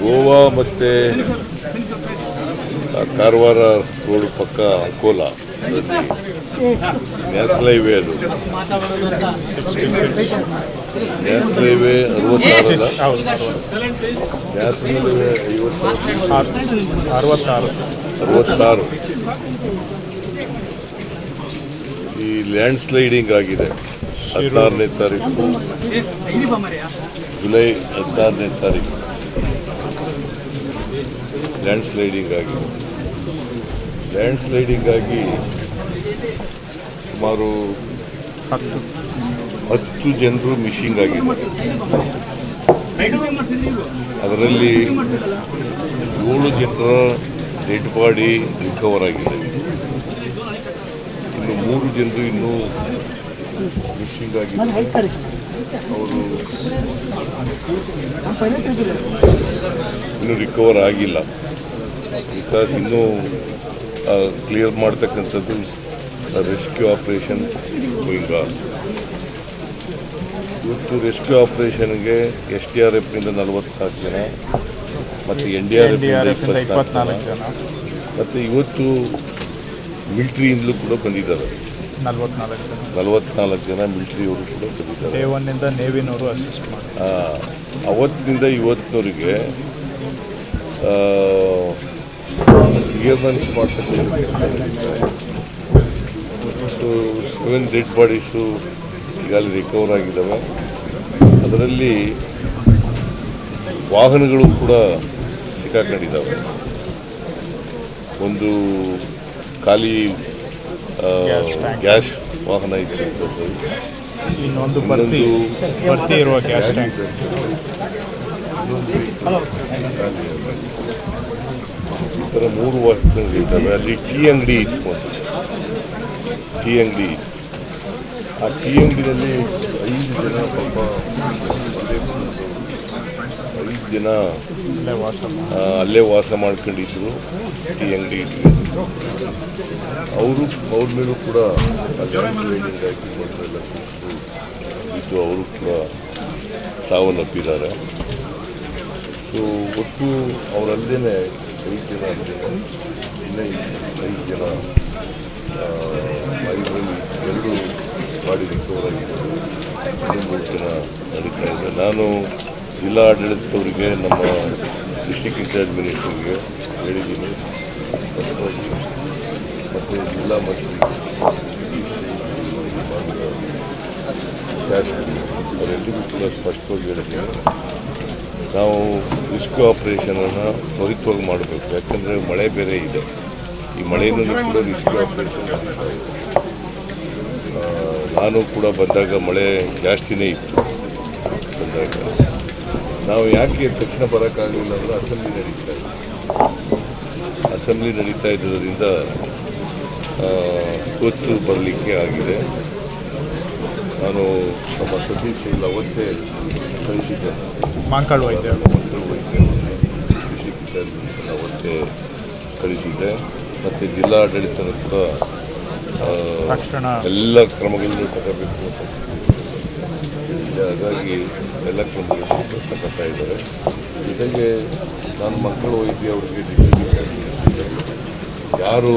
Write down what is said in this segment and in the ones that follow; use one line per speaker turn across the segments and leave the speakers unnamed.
ಗೋವಾ ಮತ್ತು ಕಾರವಾರ ರೋಡ್ ಪಕ್ಕ Ankola. National highway ಅದು. ನ್ಯಾಷನಲ್ ಹೈವೇ ಅರವತ್ತಾರಲ್ಲ?
ಹೌದು
ನ್ಯಾಷನಲ್ ಹೈವೇ ಐವತ್ತಾರು.
ಅರವತ್ತಾರು.
ಅರವತ್ತಾರು ಈ ಲ್ಯಾಂಡ್ ಸ್ಲೈಡಿಂಗ್ ಆಗಿದೆ. ಹದಿನಾರನೇ ತಾರೀಕು. ಜುಲೈ ಹದಿನಾರನೇ ತಾರೀಕು. ಲ್ಯಾಂಡ್ ಸ್ಲೈಡಿಂಗ್ ಆಗಿ ಲ್ಯಾಂಡ್ ಸ್ಲೈಡಿಂಗ್ ಆಗಿ ಸುಮಾರು
ಹತ್ತು.
ಹತ್ತು ಜನರು ಮಿಸ್ಸಿಂಗ್ ಆಗಿದ್ದಾರೆ ಅದರಲ್ಲಿ ಏಳು ಜನರ ಡೆಡ್ ಬಾಡಿ ರಿಕವರ್ ಆಗಿದೆ. ಇನ್ನು ಮೂರು ಜನರು ಇನ್ನೂ ಮಿಸ್ಸಿಂಗ್ ಆಗಿದ್ದಾರೆ ಅವರು ಇನ್ನೂ ರಿಕವರ್ ಆಗಿಲ್ಲ. ಬಿಕಾಸ್ ಇನ್ನೂ ಕ್ಲಿಯರ್ ಮಾಡ್ತಕ್ಕಂಥದ್ದು ರೆಸ್ಕ್ಯೂ ಆಪರೇಷನ್ ಗೋಯಿಂಗ್ ಆನ್ ಇವತ್ತು ರೆಸ್ಕ್ಯೂ ಆಪ್ರೇಷನ್ಗೆ ಎಸ್ ಡಿ ಆರ್ ಎಫ್ನಿಂದ ನಲವತ್ನಾಲ್ಕು ಜನ ಮತ್ತು ಎನ್ ಡಿ ಆರ್
ಎಫ್ ಇಪ್ಪತ್ನಾಲ್ಕು ಜನ
ಮತ್ತು ಇವತ್ತು ಮಿಲ್ಟ್ರಿಯಿಂದಲೂ ಕೂಡ ಬಂದಿದ್ದಾರೆ.
ನಲ್ವತ್ನಾಲ್ಕು ಜನ.
ನಲವತ್ನಾಲ್ಕು ಜನ ಮಿಲ್ಟ್ರಿಯವರು ಕೂಡ ಬಂದಿದ್ದಾರೆ.
ಒನ್ನಿಂದ ನೇವಿನವರು ಅಸಿಸ್ಟ್ ಮಾಡಿ.
ಅವತ್ತಿನಿಂದ ಇವತ್ತಿನವರೆಗೆ ಕ್ಲಿಯರ್ನೆನ್ಸ್ ಮಾಡ್ತಕ್ಕಂಥ ಸೆವೆನ್ ಡೆಡ್ ಬಾಡೀಸು ಈಗಾಗಲೇ ರಿಕವರ್ ಆಗಿದ್ದಾವೆ. ಅದರಲ್ಲಿ ವಾಹನಗಳು ಕೂಡ ಸಿಕ್ಕಾಕೊಂಡಿದ್ದಾವೆ. ಒಂದು ಖಾಲಿ ಗ್ಯಾಸ್ ವಾಹನ ಇದೆ
ಇನ್ನೊಂದು ಭರ್ತಿ
ಇನ್ನೊಂದು
ಇರುವ ಗ್ಯಾಸ್ ಟ್ಯಾಂಕ್
ಈ ಥರ ಮೂರು ವಾಹನಗಳಿದ್ದಾವೆ ಅಲ್ಲಿ ಟೀ ಅಂಗಡಿ ಇಟ್ಕೊಂಡು. ಟೀ ಅಂಗಡಿ. ಆ ಟೀ ಅಂಗಡಿಯಲ್ಲಿ ಐದು ಜನ ಪಾಪ ಐದು ಜನ
ಅಲ್ಲೇ ವಾಸ
ಮಾಡ್ಕೊಂಡಿದ್ರು, ಟೀ ಅಂಗಡಿ ಇಟ್ಕೊಂಡು. ಅವರು, ಅವ್ರ ಮೇಲೂ ಕೂಡ ಇದ್ದು ಅವರು ಕೂಡ ಸಾವನ್ನಪ್ಪಿದ್ದಾರೆ. ಸೊ ಒಟ್ಟು ಅವರಲ್ಲೇ ಐದು ಜನ ಇನ್ನೂ ಐದು ಜನ ಐದರಲ್ಲಿ ಎರಡು ಮಾಡಿ ರಿಕವರಾಗಿದ್ದಾರೆ ನಾನು ಜಿಲ್ಲಾ ಆಡಳಿತದವರಿಗೆ ನಮ್ಮ ಡಿಸ್ಟಿಕ್ ಇನ್ಚಾರ್ಜ್ ಮಿನಿಸ್ಟರ್ಗೆ ಹೇಳಿದ್ದೀನಿ ಮತ್ತು ಜಿಲ್ಲಾ ಮಂತ್ರಿ ಶಾಸಕರು ಅವರೆಲ್ಲರಿಗೂ ಕೂಡ ಸ್ಪಷ್ಟವಾಗಿ ಹೇಳಿದ್ದೀನಿ ನಾವು ರಿಸ್ಕ್ಯೂ ಆಪರೇಷನನ್ನು ತ್ವರಿತವಾಗಿ ಮಾಡಬೇಕು. ಯಾಕಂದ್ರೆ ಮಳೆ ಬೇರೆ ಇದೆ. ಈ ಮಳೆಯಲ್ಲಿ ಕೂಡ ರಿಸ್ಕ್ಯೂ ಆಪರೇಷನ್ ನಾನು ಕೂಡ ಬಂದಾಗ ಮಳೆ ಜಾಸ್ತಿನೇ ಇತ್ತು. ಬಂದಾಗ. ನಾವು ಯಾಕೆ ತಕ್ಷಣ ಬರೋಕ್ಕಾಗಲಿಲ್ಲ ಅಂದರೆ ಅಸೆಂಬ್ಲಿ ನಡೀತಾ ಇದೆ ಅಸೆಂಬ್ಲಿ ನಡೀತಾ ಇದ್ದರಿಂದ ಆ, ಇವತ್ತು ಬರಲಿಕ್ಕೆ ಆಗಿದೆ. ನಾನು ನಮ್ಮ ಇಲ್ಲ ಅವತ್ತೇ ಕಳಿಸಿದ್ದೆ.
ಮಾಂಕಾಳ್ ವೈದ್ಯ
ಮತ್ತು ಅವತ್ತೇ ಕಳಿಸಿದ್ದೆ ಮತ್ತು ಜಿಲ್ಲಾಡಳಿತ ಕೂಡ ಆ,
ತಕ್ಷಣ
ಎಲ್ಲ ಕ್ರಮಗಳನ್ನು ತಗೋಬೇಕು ಅಂತ. ಹಾಗಾಗಿ ಎಲ್ಲ ಕ್ರಮಗಳನ್ನು ತಗೋತಾ ಇದ್ದಾರೆ ಜೊತೆಗೆ ನಾನು ಮಕ್ಕಳು ವೈದ್ಯ ಅವರಿಗೆ ಯಾರು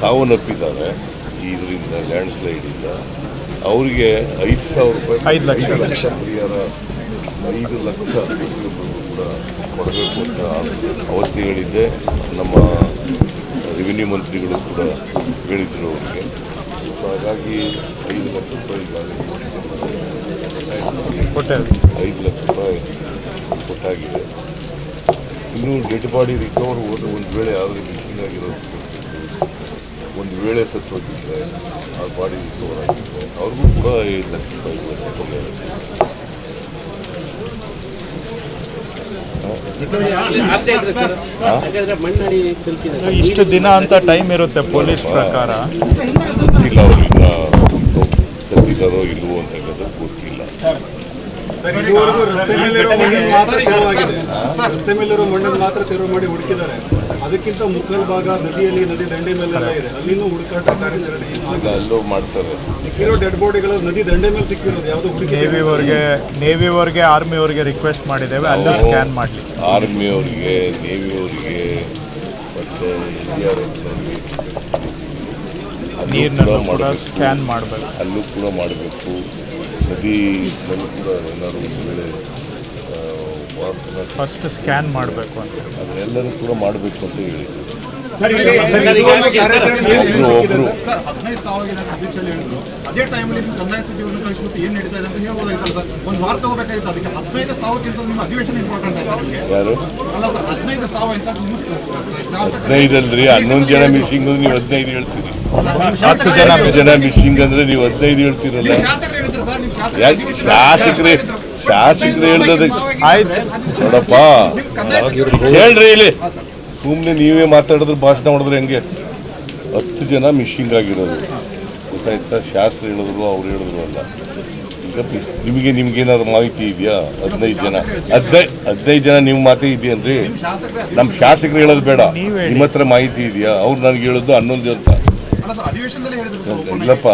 ಸಾವನ್ನಪ್ಪಿದ್ದಾರೆ ಈ ಇದರಿಂದ ಲ್ಯಾಂಡ್ ಸ್ಲೈಡಿಂದ ಅವರಿಗೆ ಐದು ಸಾವಿರ ರೂಪಾಯಿ
ಐದು ಲಕ್ಷ.
ಐದು ಲಕ್ಷ ಪರಿಹಾರ ಐದು ಲಕ್ಷ ಕೂಡ ಕೊಡಬೇಕು ಅಂತ ಅವತ್ತು ಹೇಳಿದ್ದೆ ನಮ್ಮ ರೆವಿನ್ಯೂ ಮಂತ್ರಿಗಳು ಕೂಡ ಹೇಳಿದ್ರು ಅವರಿಗೆ. ಸೊ ಹಾಗಾಗಿ ಐದು ಲಕ್ಷ ರೂಪಾಯಿ ಐದು ಲಕ್ಷ ರೂಪಾಯಿ ಕೊಟ್ಟಾಗಿದೆ. ಇನ್ನೂ ಡೆಡ್ ಬಾಡಿ ರಿಕವರ್ ಹೋದ್ರೆ ಒಂದು ವೇಳೆ ಯಾವುದೇ ಮಿಸ್ಸಿಂಗ್ ಆಗಿರೋದು ಒಂದು ವೇಳೆ ಸತ್ತೋಗಿದ್ರೆ ಆ ಬಾಡಿ ರಿಕವರ್ ಆಗಿದ್ದರೆ ಅವ್ರಿಗೂ ಕೂಡ ಐದು ಲಕ್ಷ ರೂಪಾಯಿ ಪರಿಹಾರ
ಆಗ್ತಾ ಇದ್ರೆ ಸರ್ ಯಾಕಂದ್ರೆ ಮಣ್ಣಡಿ ತಲುಪಿದೆ
ಇಷ್ಟು ದಿನ ಅಂತ ಟೈಮ್ ಇರುತ್ತೆ ಪೊಲೀಸ್ ಪ್ರಕಾರ.
ಗೊತ್ತಿಲ್ಲ ಅವರಿಂದ ಇಲ್ಲವೋ ಇಲ್ವೋ ಹೇಳಿದ್ರೆ ಗೊತ್ತಿಲ್ಲ.
ಇದುವರೆಗೂ ರಸ್ತೆ ಮೇಲಿರೋ ಮಣ್ಣನ್ನು ಮಾತ್ರ ಶುರುವಾಗಿದೆ ರಸ್ತೆ ಮೇಲಿರೋ ಮಣ್ಣನ್ನು ಮಾತ್ರ ತೆರವು ಮಾಡಿ ಹುಡುಕಿದ್ದಾರೆ. ಅದಕ್ಕಿಂತ ಮುಕ್ಕಲ್ ಭಾಗ ನದಿಯಲ್ಲಿ ನದಿ ದಂಡೆ ಮೇಲೆ ಇದೆ. ಅಲ್ಲಿನೂ ಹುಡುಕಾಟ
ಅಲ್ಲೂ ಮಾಡ್ತಾರೆ.
ಸಿಕ್ಕಿರೋ ಡೆಡ್ ಬಾಡಿಗಳು ನದಿ ದಂಡೆ ಮೇಲೆ ಸಿಕ್ಕಿರೋದು. ಯಾವುದೋ ಹುಡುಕಿ
ನೇವಿವರೆಗೆ ಆರ್ಮಿ ಅವರಿಗೆ ರಿಕ್ವೆಸ್ಟ್ ಮಾಡಿದ್ದೇವೆ. ಅಲ್ಲೂ ಸ್ಕ್ಯಾನ್ ಮಾಡಲಿ.
ಆರ್ಮಿಯವರಿಗೆ ನೇವಿಯವರಿಗೆ ಮತ್ತು ಎನ್ ಡಿ
ಕೂಡ ಸ್ಕ್ಯಾನ್ ಮಾಡಬೇಕು.
ಅಲ್ಲೂ ಕೂಡ ಮಾಡಬೇಕು. ನದಿನಲ್ಲೂ ಕೂಡ ಎಲ್ಲರೂ ಒಂದು ವೇಳೆ
ಫಸ್ಟ್ ಸ್ಕ್ಯಾನ್ ಮಾಡಬೇಕು ಅಂತ.
ಅದನ್ನೆಲ್ಲರೂ ಕೂಡ ಮಾಡಬೇಕು ಅಂತ ಹೇಳಿ.
ಹೇಳಿದ್ರು. ಅದೇ ಟೈಮಲ್ಲಿ ನೀವು ಕಂದಾಯ ಸಚಿವರನ್ನು ಕಳಿಸ್ಬಿಟ್ಟು ಏನು ನಡೀತಾ ಇದೆ ಅಂತ ಹೇಳ್ಬೋದಾಗಿತ್ತಲ್ಲ ಸರ್? ಒಂದು ವಾರ ತಗೋಬೇಕಾಗಿತ್ತು ಅದಕ್ಕೆ ಹದಿನೈದು ಸಾವಿರಕ್ಕಿಂತ ನಿಮ್ಮ ಅಧಿವೇಶನ ಇಂಪಾರ್ಟೆಂಟ್ ಆಯ್ತಾ
ಯಾರು?
ಅಲ್ಲ ಸರ್ ಹದಿನೈದು ಸಾವಿರ ಅಂತ ನಿಮ್ಮ
ಹದಿನೈದಲ್ರಿ ಹನ್ನೊಂದು ಜನ ಮಿಸ್ಸಿಂಗ್ ನೀವು ಹದಿನೈದು ಹೇಳ್ತೀರಿ.
ಹತ್ತು ಜನ
ಹತ್ತು ಜನ ಮಿಸ್ಸಿಂಗ್ ಅಂದ್ರೆ ನೀವು ಹದಿನೈದು ಹೇಳ್ತೀರಲ್ಲ.
ಶಾಸಕರು
ಶಾಸಕರೇ ಶಾಸಕರು ಹೇಳ್ದದಕ್ಕೆ
ಆಯ್ತು.
ನೋಡಪ್ಪ. ಹೇಳ್ರಿ ಇಲ್ಲಿ. ಸುಮ್ಮನೆ ನೀವೇ ಮಾತಾಡಿದ್ರೆ ಭಾಷಣ ಮಾಡಿದ್ರೆ ಹೆಂಗೆ? ಹತ್ತು ಜನ ಮಿಷಿಂಗ್ ಆಗಿರೋದು. ಗೊತ್ತಾಯ್ತಾ? ಶಾಸ್ತ್ರ ಹೇಳಿದ್ರು ಅವ್ರು ಹೇಳಿದ್ರು ಅಲ್ಲ. ಈಗ ನಿಮಗೆ ನಿಮ್ಗೇನಾದ್ರು ಮಾಹಿತಿ ಇದೆಯಾ? ಹದಿನೈದು ಜನ. ಹದಿನೈದು ಹದಿನೈದು ಜನ ನಿಮ್ಮ ಮಾತೇ ಇದೆಯನ್ರಿ ನಮ್ಮ ಶಾಸಕರು ಹೇಳೋದು ಬೇಡ. ನಿಮ್ಮ ಹತ್ರ ಮಾಹಿತಿ ಇದೆಯಾ? ಅವ್ರು ನನಗೆ ಹೇಳೋದು ಹನ್ನೊಂದು ಅಂತ. ಇಲ್ಲಪ್ಪ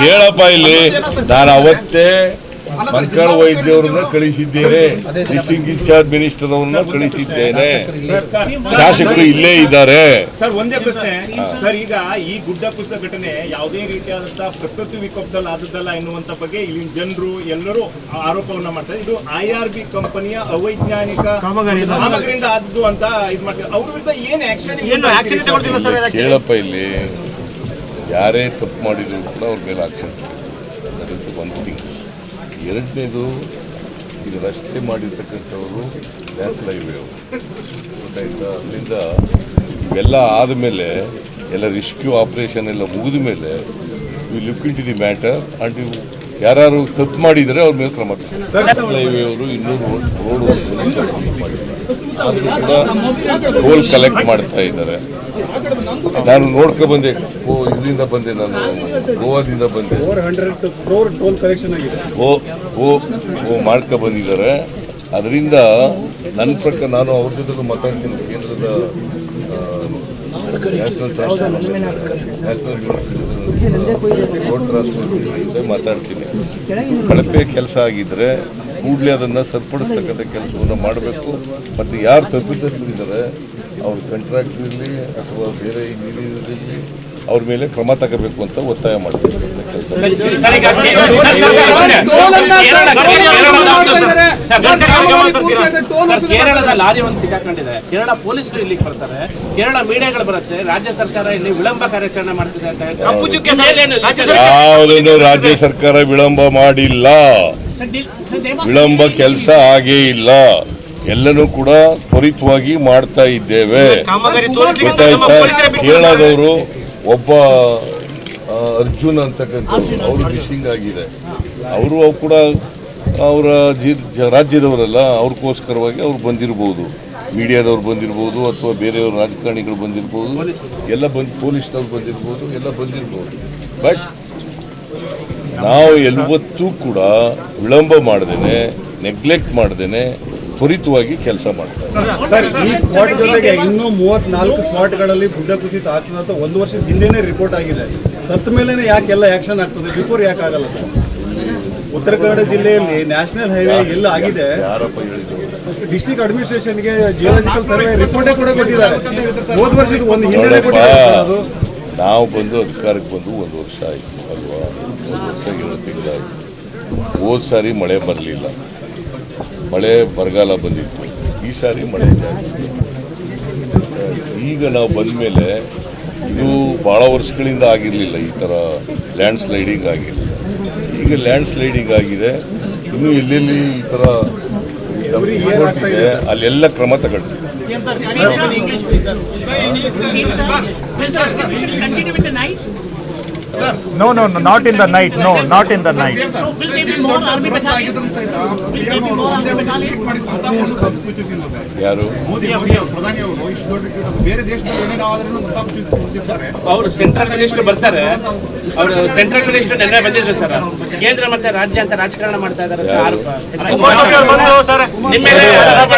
ಹೇಳಪ್ಪ ಇಲ್ಲಿ ನಾನು ಅವತ್ತೇ ಮಂಕಾಳ ವೈದ್ಯವ್ರನ್ನ ಕಳಿಸಿದ್ದೇನೆ. ಡಿಸ್ಟಿಂಗ್ ಇನ್ಚಾರ್ಜ್ ಮಿನಿಸ್ಟರ್ ಅವ್ರನ್ನ ಕಳಿಸಿದ್ದೇನೆ. ಶಾಸಕರು ಇಲ್ಲೇ ಇದ್ದಾರೆ.
ಸರ್ ಒಂದೇ ಪ್ರಶ್ನೆ. ಸರ್ ಈಗ ಈ ಗುಡ್ಡ ಕುಸಿತ ಘಟನೆ ಯಾವುದೇ ರೀತಿಯಾದಂತಹ ಪ್ರಕೃತಿ ವಿಕೋಪದಲ್ಲಿ ಆದದ್ದಲ್ಲ ಎನ್ನುವಂತ ಬಗ್ಗೆ ಇಲ್ಲಿ ಜನರು ಎಲ್ಲರೂ ಆರೋಪವನ್ನ ಮಾಡ್ತಾರೆ. ಇದು ಐ ಆರ್ ಬಿ ಕಂಪನಿಯ ಅವೈಜ್ಞಾನಿಕ ಕಾಮಗಾರಿಯಿಂದ. ಆದದ್ದು ಅಂತ ಇದು ಮಾಡ್ತಾರೆ ಅವ್ರ ವಿರುದ್ಧ ಏನ್ ಆಕ್ಷನ್
ಏನು ಆಕ್ಷನ್ ತಗೊಳ್ತಿಲ್ಲ ಸರ್?
ಕೇಳಪ್ಪ ಇಲ್ಲಿ. ಯಾರೇ ತಪ್ಪು ಮಾಡಿದ್ರು ಕೂಡ ಅವ್ರ ಮೇಲೆ ಆಕ್ಷನ್ ಒನ್ ಥಿಂಗ್ ಎರಡನೇದು ಇದು ರಸ್ತೆ ಮಾಡಿರ್ತಕ್ಕಂಥವರು ನ್ಯಾಷನಲ್ ಹೈವೇ ಅವರು ಗೊತ್ತಾಯ್ತಾ? ಅಲ್ಲಿಂದ ಇವೆಲ್ಲ ಆದಮೇಲೆ ಎಲ್ಲ ರಿಸ್ಕ್ಯೂ ಆಪರೇಷನ್ ಎಲ್ಲ ಮುಗಿದ ಮೇಲೆ we look into the matter and ಇವು ಯಾರು ತಪ್ಪು ಮಾಡಿದರೆ ಅವ್ರ ಮೇಲೆ ಕ್ರಮ ನ್ಯಾಷನಲ್ ಹೈವೇ ಅವರು ಇನ್ನೂ ರೋಡ್ ರೋಡ್ ಮಾಡಿಲ್ಲ ಆದರೂ ಕೂಡ ಟೋಲ್ ಕಲೆಕ್ಟ್ ಮಾಡ್ತಾ ಇದ್ದಾರೆ. ನಾನು ನೋಡ್ಕೊ ಬಂದೆ. ಓ ಇದರಿಂದ ಬಂದೆ ನಾನು. ಗೋವಾದಿಂದ ಬಂದೆ. ಓ ಓ ಓ ಮಾಡ್ಕೊ ಬಂದಿದ್ದಾರೆ. ಅದರಿಂದ ನನ್ನ ಪ್ರಕಾರ ನಾನು ಅವ್ರ ಜೊತೆ ಮಾತಾಡ್ತೀನಿ. ಕೇಂದ್ರದ ನ್ಯಾಷನಲ್ ಟ್ರಾನ್ಸ್ಪೋರ್ಟ್ ಮಾತಾಡ್ತೀನಿ. ಕಳಪೆ ಕೆಲಸ ಆಗಿದ್ರೆ ಕೂಡಲೇ ಅದನ್ನು ಸರಿಪಡಿಸ್ತಕ್ಕಂಥ ಕೆಲಸವನ್ನು ಮಾಡಬೇಕು. ಮತ್ತು ಯಾರು ತಪ್ಪಿತಸ್ಥರಿದ್ದಾರೆ, ಅವ್ರ ಕಾಂಟ್ರಾಕ್ಟ್ ಇರಲಿ ಅಥವಾ ಬೇರೆ ಇಂಜಿನಿಯರ್ ಇರಲಿ ಅವ್ರ ಮೇಲೆ ಕ್ರಮ ತಗೋಬೇಕು ಅಂತ ಒತ್ತಾಯ ಮಾಡ್ತೀನಿ.
ಕೇರಳದ ಲಾರಿ ಒಂದು ಸಿಕ್ಕಾಕೊಂಡಿದೆ. ಕೇರಳ ಪೊಲೀಸರು ಇಲ್ಲಿಗೆ ಬರ್ತಾರೆ. ಕೇರಳ ಮೀಡಿಯಾಗಳು ಬರುತ್ತೆ. ರಾಜ್ಯ ಸರ್ಕಾರ ಇಲ್ಲಿ ವಿಳಂಬ ಕಾರ್ಯಾಚರಣೆ ಮಾಡ್ತಿದೆ ಅಂತ
ಯಾವುದನ್ನು ರಾಜ್ಯ ಸರ್ಕಾರ ವಿಳಂಬ ಮಾಡಿಲ್ಲ. ವಿಳಂಬ ಕೆಲಸ ಆಗೇ ಇಲ್ಲ. ಎಲ್ಲನೂ ಕೂಡ ತ್ವರಿತವಾಗಿ ಮಾಡ್ತಾ ಇದ್ದೇವೆ. ಗೊತ್ತಾಯ್ತಾ? ಕೇರಳದವರು ಒಬ್ಬ ಅರ್ಜುನ್ ಅಂತಕ್ಕಂಥ ಅವರು ಮಿಸ್ಸಿಂಗ್ ಆಗಿದೆ. ಅವರು ಕೂಡ ಅವರ ಜಿ ರಾಜ್ಯದವರೆಲ್ಲ ರಾಜ್ಯದವರಲ್ಲ ಅವ್ರಿಗೋಸ್ಕರವಾಗಿ ಅವ್ರು ಬಂದಿರ್ಬೋದು. ಮೀಡಿಯಾದವ್ರು ಬಂದಿರ್ಬೋದು ಅಥವಾ ಬೇರೆಯವ್ರ ರಾಜಕಾರಣಿಗಳು ಬಂದಿರ್ಬೋದು. ಎಲ್ಲ ಬಂದು ಪೊಲೀಸ್ನವ್ರು ಬಂದಿರ್ಬೋದು ಎಲ್ಲ ಬಂದಿರ್ಬೋದು. ಬಟ್ ನಾವು ಎಲ್ವತ್ತೂ ಕೂಡ ವಿಳಂಬ ಮಾಡ್ದೇನೆ ನೆಗ್ಲೆಕ್ಟ್ ಮಾಡ್ದೇನೆ ತ್ವರಿತವಾಗಿ ಕೆಲಸ ಮಾಡ್ತಾರೆ.
ಸರ್ ಈ ಸ್ಪಾಟ್ ಜೊತೆಗೆ ಇನ್ನೂ ಮೂವತ್ನಾಲ್ಕು ಸ್ಪಾಟ್ಗಳಲ್ಲಿ ಗುಡ್ಡ ಕುಸಿತ ಆಗ್ತದೆ ಅಂತ ಒಂದು ವರ್ಷದ ಹಿಂದೆನೇ ರಿಪೋರ್ಟ್ ಆಗಿದೆ. ಸತ್ತ ಮೇಲೇನೆ ಯಾಕೆಲ್ಲ ಆಕ್ಷನ್ ಆಗ್ತದೆ? ಬಿಫೋರ್ ಯಾಕೆ ಆಗಲ್ಲ ಉತ್ತರ ಕನ್ನಡ ಜಿಲ್ಲೆಯಲ್ಲಿ ನ್ಯಾಷನಲ್ ಹೈವೇ ಎಲ್ಲ ಆಗಿದೆ? ಡಿಸ್ಟ್ರಿಕ್ಟ್ ಅಡ್ಮಿನಿಸ್ಟ್ರೇಷನ್ಗೆ ಜಿಯೋಲಜಿಕಲ್ ಸರ್ವೆ ರಿಪೋರ್ಟೇ ಕೂಡ ಕೊಟ್ಟಿದ್ದಾರೆ. ಹೋದ ವರ್ಷದ ಒಂದು
ಹಿನ್ನೆಲೆ
ಕೊಟ್ಟಿದ್ದಾರೆ ಅದು.
ನಾವು ಬಂದು ಅಧಿಕಾರಕ್ಕೆ ಬಂದು ಒಂದು ವರ್ಷ ಆಯಿತು ಅಲ್ವಾ? ಒಂದು ವರ್ಷ ಏಳು ತಿಂಗಳಾಯಿತು. ಹೋದ ಸಾರಿ ಮಳೆ ಬರಲಿಲ್ಲ. ಮಳೆ ಬರಗಾಲ ಬಂದಿತ್ತು. ಈ ಸಾರಿ ಮಳೆ ಜಾಸ್ತಿ ಈಗ ನಾವು ಬಂದ ಮೇಲೆ ಇದು ಭಾಳ ವರ್ಷಗಳಿಂದ ಆಗಿರಲಿಲ್ಲ ಈ ಥರ ಲ್ಯಾಂಡ್ ಸ್ಲೈಡಿಂಗ್ ಆಗಿರಲಿಲ್ಲ ಈಗ ಲ್ಯಾಂಡ್ ಸ್ಲೈಡಿಂಗ್ ಆಗಿದೆ ಇನ್ನು ಎಲ್ಲೆಲ್ಲಿ ಈ ಥರ ಇದೆ ಅಲ್ಲೆಲ್ಲ ಕ್ರಮ
uh, uh, night.
No no,
no, not in the night. No, not in the night.
ಯಾರು?
ಅವರು
ಸೆಂಟ್ರಲ್ ಮಿನಿಸ್ಟರ್ ಬರ್ತಾರೆ. ಅವರು ಸೆಂಟ್ರಲ್ ಮಿನಿಸ್ಟರ್ ನೆನ್ನೆ ಬಂದಿದ್ರು ಸರ್. ಕೇಂದ್ರ ಮತ್ತೆ ರಾಜ್ಯ ಅಂತ ರಾಜಕಾರಣ ಮಾಡ್ತಾ ಇದ್ದಾರೆ ಅಂತ ಆರೋಪ. ನಿಮ್ಮ ಮೇಲೆ ಆರೋಪ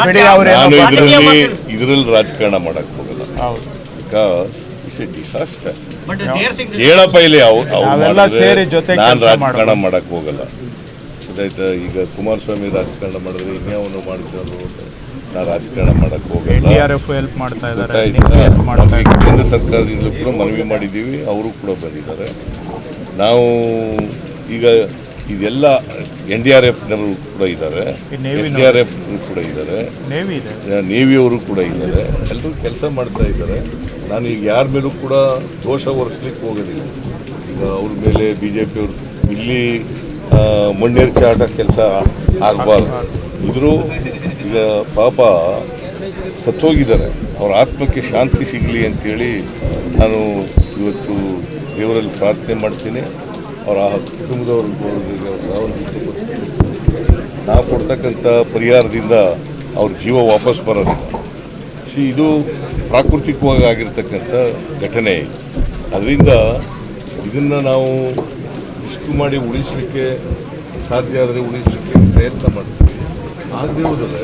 ಮಾಡಿದ್ದಾರೆ.
ನಾನು ಇದರಲ್ಲಿ ಇದರಲ್ಲಿ ರಾಜಕಾರಣ ಮಾಡಕ್ ಹೋಗಲ್ಲ.
ಹೌದು.
ಹೇಳಪ್ಪ ಇಲ್ಲಿ ಅವ್- ಅವ್ರು
ನಾವೆಲ್ಲ
ಮಾಡಿದ್ರೆ
ಸೇರಿ ಜೊತೆ
ನಾನ್ ರಾಜಕಾರಣ
ಮಾಡೋದು.
ಮಾಡಕ್ ಹೋಗಲ್ಲ. ಗೊತ್ತಾಯ್ತಾ ಈಗ ಕುಮಾರಸ್ವಾಮಿ ರಾಜಕಾರಣ ಮಾಡಿದ್ರೆ ಇನ್ಯಾವನು ಮಾಡಿದ್ರು ನಾ ರಾಜಕಾರಣ ಮಾಡಕ್
ಹೋಗಿ
ಹೋಗಲ್ಲ
ಡಿ ಆರ್ ಎಫ್ ಹೆಲ್ಪ್ ಮಾಡ್ತಾ ಇದ್ದಾರೆ.
ಗೊತ್ತಾಯ್ತಾ?
ಹೆಲ್ಪ್ ಮಾಡ್ತಾ
ನಾವು
ಇದ್ದಾರೆ
ಕೇಂದ್ರ ಸರ್ಕಾರದಿಂದಲೂ ಕೂಡ ಮನವಿ ಮಾಡಿದ್ದೀವಿ. ಅವರು ಕೂಡ ಬಂದಿದ್ದಾರೆ. ನಾವು ಈಗ ಇದೆಲ್ಲ ಎನ್ ಡಿ ಆರ್ ಎಫ್ನವರು ಕೂಡ ಇದ್ದಾರೆ. ಎಸ್ ಡಿ ಆರ್ ಎಫ್ ಕೂಡ ಇದ್ದಾರೆ.
ನೇವಿ ಇದೆ.
ನೇವಿಯವರು ಕೂಡ ಇದ್ದಾರೆ. ಎಲ್ಲರೂ ಕೆಲಸ ಮಾಡ್ತಾ ಇದ್ದಾರೆ. ನಾನು ಈಗ ಯಾರ ಮೇಲೂ ಕೂಡ ದೋಷ ಹೊರಿಸ್ಲಿಕ್ಕೆ ಹೋಗೋದಿಲ್ಲ. ಈಗ ಅವ್ರ ಮೇಲೆ ಬಿ ಜೆ ಪಿಯವರು ಇಲ್ಲಿ ಆ, ಚಾಟ ಕೆಲಸ ಆಗಬಾರ್ದು. ಇದ್ರು ಈಗ ಪಾಪ ಸತ್ತೋಗಿದ್ದಾರೆ. ಅವ್ರ ಆತ್ಮಕ್ಕೆ ಶಾಂತಿ ಸಿಗಲಿ ಅಂತೇಳಿ ನಾನು ಇವತ್ತು ದೇವರಲ್ಲಿ ಪ್ರಾರ್ಥನೆ ಮಾಡ್ತೀನಿ. ಅವರ ಕುಟುಂಬದವ್ರಿಗೆ ನಾವು ಕೊಡ್ತಕ್ಕಂಥ ಪರಿಹಾರದಿಂದ ಅವ್ರ ಜೀವ ವಾಪಸ್ ಬರೋದು ಸಿ, ಇದು ಪ್ರಾಕೃತಿಕವಾಗಿ ಆಗಿರ್ತಕ್ಕಂಥ ಘಟನೆ. ಅದರಿಂದ ಇದನ್ನು ನಾವು ಇಷ್ಟು ಮಾಡಿ ಉಳಿಸಲಿಕ್ಕೆ ಸಾಧ್ಯ ಆದರೆ ಉಳಿಸಲಿಕ್ಕೆ ಪ್ರಯತ್ನ ಮಾಡ್ತೀವಿ. ಆಗದೆ ಹೋದರೆ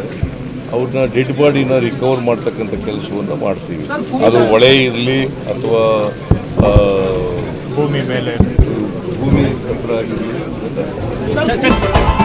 ಅವ್ರನ್ನ ಡೆಡ್ ಬಾಡಿನ ರಿಕವರ್ ಮಾಡ್ತಕ್ಕಂಥ ಕೆಲಸವನ್ನು ಮಾಡ್ತೀವಿ. ಅದು ಹೊಳೆ ಇರಲಿ ಅಥವಾ
ಭೂಮಿ ಮೇಲೆ
ಭೂಮಿ ತಂತ್ರ ಆಗಿರಲಿ
ಸರ್, ಸರ್